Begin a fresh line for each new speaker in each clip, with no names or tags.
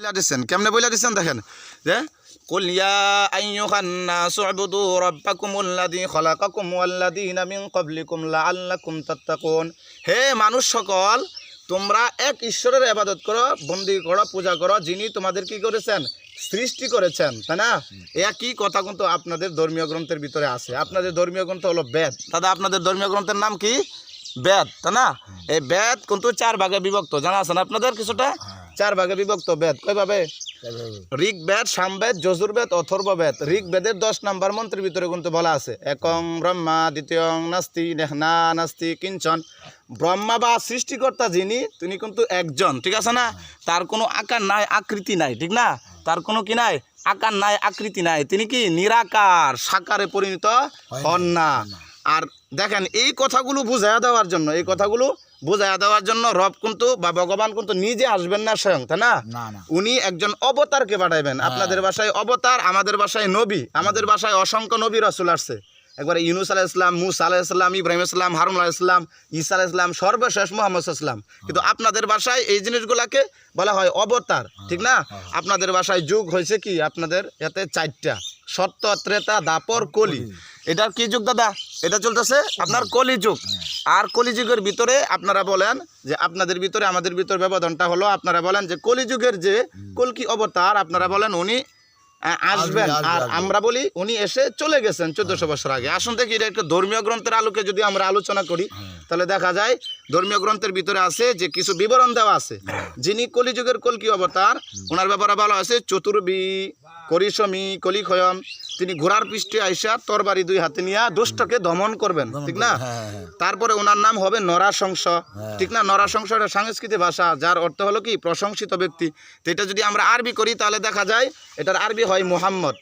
বইলা দিচ্ছেন কেমনে বইলা দিচ্ছেন দেখেন যে قل يا أيها الناس اعبدوا ربكم الذي خلقكم والذين من قبلكم لعلكم تتقون হে মানুষ সকল তোমরা এক ঈশ্বরের ইবাদত করো বন্দি করো পূজা করো যিনি তোমাদের কি করেছেন সৃষ্টি করেছেন তাই না একই কথা কিন্তু আপনাদের ধর্মীয় গ্রন্থের ভিতরে আছে আপনাদের ধর্মীয় গ্রন্থ হলো বেদ দাদা আপনাদের ধর্মীয় গ্রন্থের নাম কি বেদ তাই না এই বেদ কিন্তু চার ভাগে বিভক্ত জানা আছেন আপনাদের কিছুটা চার ভাগে বিভক্ত বেদ। কয়ভাবে ঋগ বেদ সামবেদ যজুর্বেদ অথর্ববেদ ঋগ বেদের দশ নাম্বার মন্ত্রের ভিতরে কিন্তু বলা আছে একং ব্রহ্মা দ্বিতীয় নাস্তি নেহনা নাস্তি কিঞ্চন। ব্রহ্মা বা সৃষ্টিকর্তা যিনি তিনি কিন্তু একজন ঠিক আছে না? তার কোনো আকার নাই আকৃতি নাই ঠিক না? তার কোনো কি নাই? আকার নাই আকৃতি নাই। তিনি কি? নিরাকার সাকারে পরিণত হন না। আর দেখেন এই কথাগুলো বুঝাইয়া দেওয়ার জন্য এই কথাগুলো বুঝাইয়া দেওয়ার জন্য রব কিন্তু বা ভগবান কিন্তু নিজে আসবেন না স্বয়ং তাই না? উনি একজন অবতারকে পাঠাইবেন। আপনাদের বাসায় অবতার আমাদের ভাষায় নবী আমাদের বাসায় অসংখ্য নবী রসুল আসছে। একবারে ইউনুস আলাহ ইসলাম মুসা আলাহ ইসলাম ইব্রাহিম ইসলাম হারুন আলাহ ইসলাম ঈসা আলাহ ইসলাম সর্বশেষ মোহাম্মদ ইসলাম কিন্তু আপনাদের বাসায় এই জিনিসগুলাকে বলা হয় অবতার ঠিক না? আপনাদের বাসায় যুগ হয়েছে কি? আপনাদের এতে চারটা সত্য ত্রেতা দাপর কলি। এটার কি যুগ দাদা? এটা চলতেছে আপনার কলি যুগ আর কলিযুগের ভিতরে আপনারা বলেন যে আপনাদের ভিতরে আমাদের ভিতরে ব্যবধানটা হলো আপনারা বলেন যে কলিযুগের যে কলকি অবতার আপনারা বলেন উনি আসবেন। আর আমরা বলি উনি এসে চলে গেছেন চোদ্দশো বছর আগে। আসুন দেখি এটা একটা ধর্মীয় গ্রন্থের আলোকে যদি আমরা আলোচনা করি তাহলে দেখা যায় ধর্মীয় গ্রন্থের ভিতরে আছে যে কিছু বিবরণ দেওয়া আছে। যিনি কলিযুগের কলকি অবতার ওনার ব্যাপারে বলা আছে চতুর্বি করিসমি কলিক্ষয়ম তিনি ঘোড়ার পৃষ্ঠে আইসা তরবারি দুই হাতে নিয়ে দুষ্টকে দমন করবেন ঠিক না?
হ্যাঁ হ্যাঁ
তারপরে ওনার নাম হবে নরাশংস ঠিক না? নরাশংস এটা সাংস্কৃতিক ভাষা যার অর্থ হলো কি? প্রশংসিত ব্যক্তি। তো এটা যদি আমরা আরবি করি তাহলে দেখা যায় এটার আরবি হয় মুহাম্মদ।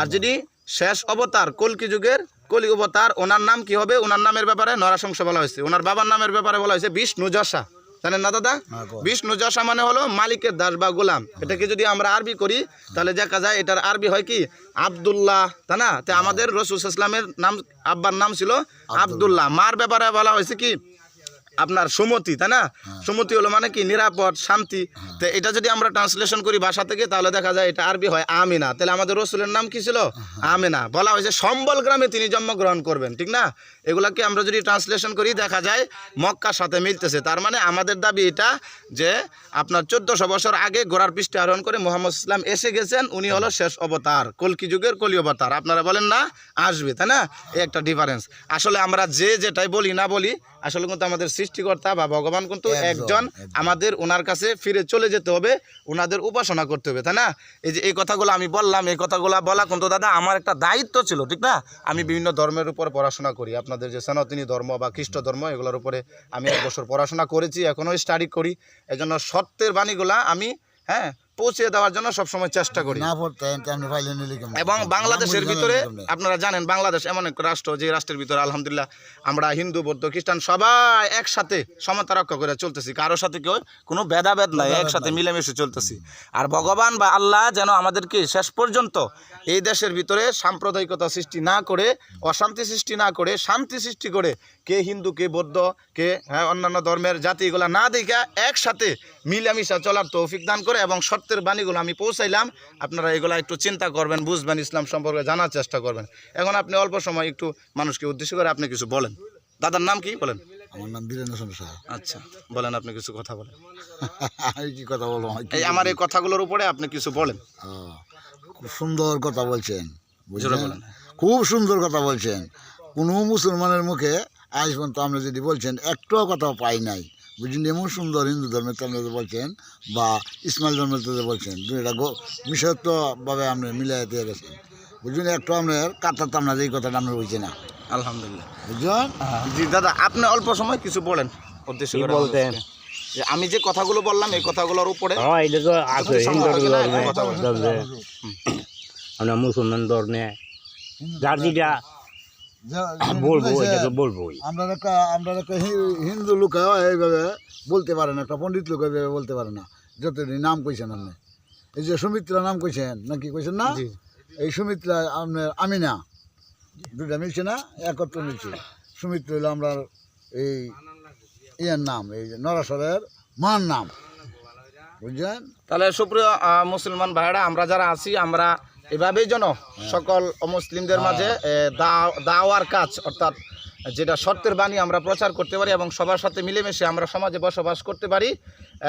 আর যদি শেষ অবতার কলকি যুগের কলি অবতার ওনার নাম কি হবে? ওনার নামের ব্যাপারে নরাশংস বলা হয়েছে। ওনার বাবার নামের ব্যাপারে বলা হয়েছে বিষ্ণু যশা। জানেন না দাদা?
হ্যাঁ,
বিষ্ণু যশা মানে হলো মালিকের দাস বা গোলাম। এটাকে যদি আমরা আরবি করি তাহলে দেখা যায় এটার আরবি হয় কি? আবদুল্লাহ তাই না? তো আমাদের রসুল ইসলামের নাম আব্বার নাম ছিল আবদুল্লাহ। মার ব্যাপারে বলা হয়েছে কি? আপনার সুমতি তাই না? সুমতি হলো মানে কি? নিরাপদ শান্তি। তো এটা যদি আমরা ট্রান্সলেশন করি ভাষা থেকে তাহলে দেখা যায় এটা আরবি হয় আমিনা। তাহলে আমাদের রসুলের নাম কি ছিল? আমিনা। বলা হয়েছে সম্বল গ্রামে তিনি জন্মগ্রহণ করবেন ঠিক না? এগুলাকে আমরা যদি ট্রান্সলেশন করি দেখা যায় মক্কার সাথে মিলতেছে। তার মানে আমাদের দাবি এটা যে আপনার চোদ্দশো বছর আগে গোড়ার পৃষ্ঠে আরোহণ করে মোহাম্মদ ইসলাম এসে গেছেন উনি হলো শেষ অবতার কলকি যুগের কলি অবতার। আপনারা বলেন না আসবে তাই না? এই একটা ডিফারেন্স আসলে আমরা যে যেটাই বলি না বলি আসলে কিন্তু আমাদের সৃষ্টিকর্তা বা ভগবান কিন্তু
একজন,
আমাদের ওনার কাছে ফিরে চলে যেতে হবে ওনাদের উপাসনা করতে হবে তাই না? এই যে এই কথাগুলো আমি বললাম এই কথাগুলো বলা কিন্তু দাদা আমার একটা দায়িত্ব ছিল ঠিক না? আমি বিভিন্ন ধর্মের উপর পড়াশোনা করি আপনাদের যে সনাতনী ধর্ম বা খ্রিস্ট ধর্ম এগুলোর উপরে আমি এক বছর পড়াশোনা করেছি এখনও স্টাডি করি। এজন্য সত্যের বাণীগুলা আমি হ্যাঁ পৌঁছে দেওয়ার জন্য সবসময় চেষ্টা করি। এবং বাংলাদেশের ভিতরে। আপনারা জানেন বাংলাদেশ এমন এক রাষ্ট্র যে রাষ্ট্রের ভিতরে আলহামদুলিল্লাহ আমরা হিন্দু বৌদ্ধ খ্রিস্টান সবাই একসাথে সমতা রক্ষা করে চলতেছি। কারোর সাথে কেউ কোনো ভেদাভেদ নাই একসাথে মিলেমিশে চলতেছি। আর ভগবান বা আল্লাহ যেন আমাদেরকে শেষ পর্যন্ত এই দেশের ভিতরে সাম্প্রদায়িকতা সৃষ্টি না করে অশান্তি সৃষ্টি না করে শান্তি সৃষ্টি করে কে হিন্দু কে বৌদ্ধ কে হ্যাঁ অন্যান্য ধর্মের জাতি এগুলা না দেখা একসাথে মিলামিশা চলার তৌফিক দান করে এবং সত্যের বাণীগুলো আমি পৌঁছাইলাম। আপনারা এগুলো একটু চিন্তা করবেন বুঝবেন ইসলাম সম্পর্কে জানার চেষ্টা করবেন। এখন আপনি অল্প সময় একটু মানুষকে উদ্দেশ্য করে আপনি কিছু বলেন। দাদার নাম কি বলেন?
আমার নাম বীরেন্দ্র সমস্যা
আচ্ছা বলেন আপনি কিছু কথা বলেন।
আমি কি কথা বলব?
এই আমার এই কথাগুলোর উপরে আপনি কিছু বলেন।
খুব সুন্দর কথা বলছেন বুঝলেন?
বলেন।
খুব সুন্দর কথা বলছেন। কোনো মুসলমানের মুখে আজ পর্যন্ত আপনি যদি বলছেন একটাও কথা পাই নাই। বুঝলেন এমন সুন্দর হিন্দু ধর্মের আপনি যে বলছেন বা ইসমাইল ধর্মের যে বলছেন দুইটা বিষয়ত্বভাবে আপনি মিলাই দিয়ে গেছেন। বুঝলেন একটু আপনার কাতার তো আপনার এই কথাটা আপনার হয়েছে না।
আলহামদুলিল্লাহ।
বুঝলেন
জি দাদা আপনি অল্প সময় কিছু বলেন। উদ্দেশ্য করে
বলতেন?
আমি যে কথাগুলো বললাম এই কথাগুলোর উপরে
হ্যাঁ আমরা মুসলমান ধর্মে যার যেটা বলব এটা তো বলবোই।
আমরা একটা আমরা একটা হিন্দু লোক এইভাবে বলতে পারে না একটা পণ্ডিত লোক এইভাবে বলতে পারে না যতদিন নাম কইছেন আপনি। এই যে সুমিত্রা নাম কইছেন নাকি কইছেন না? এই সুমিত্রা আপনার আমিনা দুটা মিলছে না? একত্র মিলছে। সুমিত্রা হইল আমরা এই ইয়ের নাম এই যে নরাসরের মার নাম। বুঝছেন?
তাহলে সুপ্রিয় মুসলমান ভাইরা আমরা যারা আছি আমরা এভাবেই যেন সকল মুসলিমদের মাঝে দাওয়ার কাজ, অর্থাৎ যেটা সত্যের বাণী আমরা প্রচার করতে পারি এবং সবার সাথে মিলেমিশে আমরা সমাজে বসবাস করতে পারি।